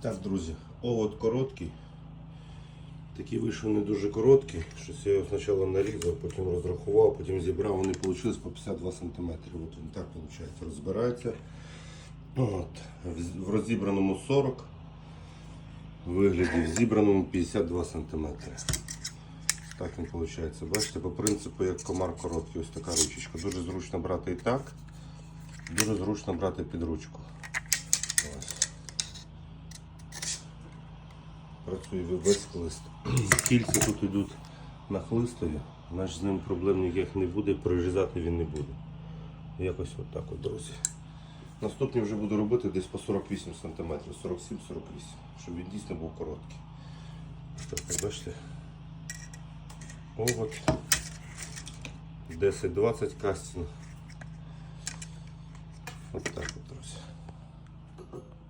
Так, друзі, овод короткий. Такий вийшов не дуже короткий. Щось я його спочатку нарізав, потім розрахував, потім зібрав. Вони вийшли по 52 см. От він так виходить, розбирається. От. В- розібраному 40, в вигляді в зібраному 52 см. Так він виходить. Бачите, по принципу як комар короткий, ось така ручечка. Дуже зручно брати і так. Дуже зручно брати під ручку. Ось. Працює без хлист. Кільця тут йдуть на хлистові, значить з ним проблем ніяких не буде, прорізати він не буде. Якось от так от, друзі. Наступний вже буду робити десь по 48 см, 47-48, щоб він дійсно був короткий. Так, бачите. Овод. 10-20 кастинг.